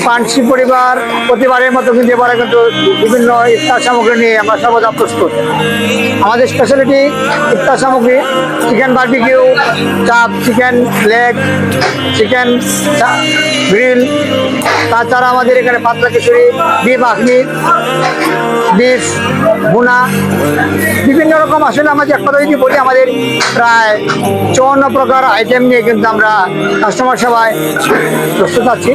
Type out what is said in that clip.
পানসি পরিবার প্রতিবারের মতো কিন্তু এবারে কিন্তু বিভিন্ন ইফতার সামগ্রী নিয়ে আমরা সর্বদা প্রস্তুত। আমাদের স্পেশালিটি ইফতার সামগ্রী চিকেন বার্বিকিউ চাপ চিকেন লেগ চিকেন গ্রিল তাছাড়া আমাদের এখানে পাতলা খিচুড়ি, বিফ আখনি বিষ বুনা বিভিন্ন রকম আসলে আমাদের এক কথা যদি বলি আমাদের প্রায় চুয়ান্ন প্রকার আইটেম নিয়ে কিন্তু আমরা কাস্টমার সেবায় প্রস্তুত আছি।